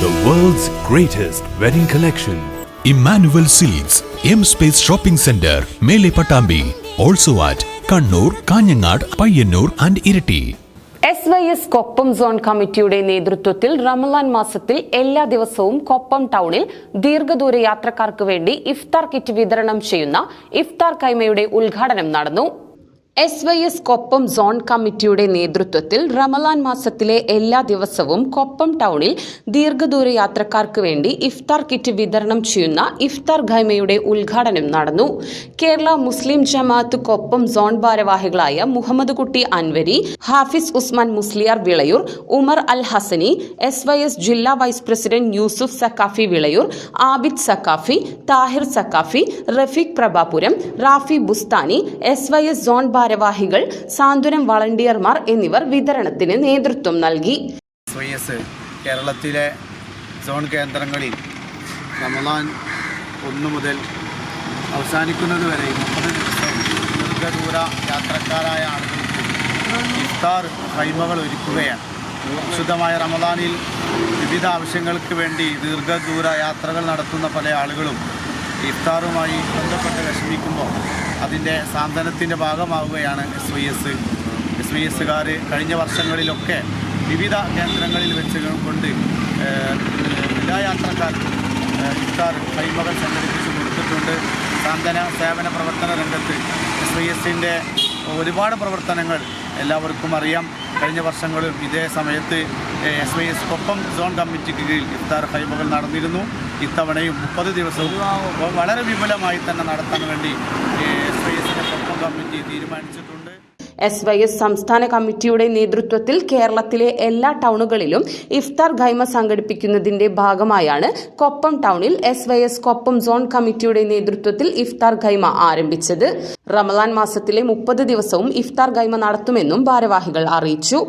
The world's greatest wedding collection. Emmanuel silks M space shopping centre Mele Pattambi also at Kannur Kanhangad Payyanur and Iritty S Y S Koppam zone കമ്മിറ്റിയുടെ നേതൃത്വത്തിൽ റമലാൻ മാസത്തിൽ എല്ലാ ദിവസവും കൊപ്പം ടൗണിൽ ദീർഘദൂര യാത്രക്കാർക്ക് വേണ്ടി ഇഫ്താർ കിറ്റ് വിതരണം ചെയ്യുന്ന ഇഫ്താർ കൈമയുടെ ഉദ്ഘാടനം നടന്നു. S Y S Koppam zone കമ്മിറ്റിയുടെ നേതൃത്വത്തിൽ റമലാൻ മാസത്തിലെ എല്ലാ ദിവസവും കൊപ്പം ടൗണിൽ ദീർഘദൂര യാത്രക്കാർക്ക് വേണ്ടി ഇഫ്താർ കിറ്റ് വിതരണം ചെയ്യുന്ന ഇഫ്താർ ഖൈമയുടെ ഉദ്ഘാടനം നടന്നു. കേരള മുസ്ലിം ജമാഅത്ത് കൊപ്പം സോൺ ഭാരവാഹികളായ Muhammad Kutty Anwari Hafiz Usman Musliyar Vilayur Umar Al Hasani S Y S ജില്ലാ vice president Yusuf Saqafi Vilayur Abid Saqafi Tahir Saqafi Rafeeq Prabhapuram Rafi Bustani S Y S zone ഭാരവാഹികൾ സാന്ത്വനം വളണ്ടിയർമാർ എന്നിവർ വിതരണത്തിന് നേതൃത്വം നൽകി. കേരളത്തിലെ zone കേന്ദ്രങ്ങളിൽ റമദാൻ ഒന്ന് മുതൽ അവസാനിക്കുന്നത് വരെ മുപ്പത് ദിവസം ദീർഘദൂര യാത്രക്കാരായ ആളുകൾക്ക് ഇഫ്താർ ഒരുക്കുകയാണ്. വിശുദ്ധമായ റമദാനിൽ വിവിധ ആവശ്യങ്ങൾക്ക് വേണ്ടി ദീർഘദൂര യാത്രകൾ നടത്തുന്ന പല ആളുകളും ഇഫ്താറുമായി ബന്ധപ്പെട്ട് വിഷമിക്കുമ്പോൾ അതിന്റെ സാന്ത്വനത്തിന്റെ ഭാഗമാവുകയാണ് S V S S V എസ്സുകാർ കഴിഞ്ഞ വർഷങ്ങളിലൊക്കെ വിവിധ കേന്ദ്രങ്ങളിൽ വെച്ച് കൊണ്ട് എല്ലാ യാത്രക്കാർക്കും ഇഫ്താർ കൈമകൾ സംഘടിപ്പിച്ച് കൊടുത്തിട്ടുണ്ട്. സാന്ത്വന സേവന പ്രവർത്തന രംഗത്ത് എസ് വി എസിന്റെ ഒരുപാട് പ്രവർത്തനങ്ങൾ എല്ലാവർക്കും അറിയാം. കഴിഞ്ഞ വർഷങ്ങളും ഇതേ സമയത്ത് S Y S Koppam zone കമ്മിറ്റിക്ക് കീഴിൽ ഇഫ്താർ ഹൈബുകൾ നടന്നിരുന്നു. ഇത്തവണയും മുപ്പത് ദിവസവും വളരെ വിപുലമായി തന്നെ നടത്താൻ വേണ്ടി എസ് വൈ എസിന്റെ കൊപ്പം കമ്മിറ്റി തീരുമാനിച്ചിട്ടുണ്ട്. എസ് വൈ എസ് സംസ്ഥാന കമ്മിറ്റിയുടെ നേതൃത്വത്തിൽ കേരളത്തിലെ എല്ലാ ടൗണുകളിലും ഇഫ്താർ ഖൈമ സംഘടിപ്പിക്കുന്നതിന്റെ ഭാഗമായാണ് കൊപ്പം ടൗണിൽ S Y S Koppam zone കമ്മിറ്റിയുടെ നേതൃത്വത്തിൽ ഇഫ്താർ ഖൈമ ആരംഭിച്ചത്. റമലാൻ മാസത്തിലെ മുപ്പത് ദിവസവും ഇഫ്താർ ഖൈമ നടത്തുമെന്നും ഭാരവാഹികൾ അറിയിച്ചു.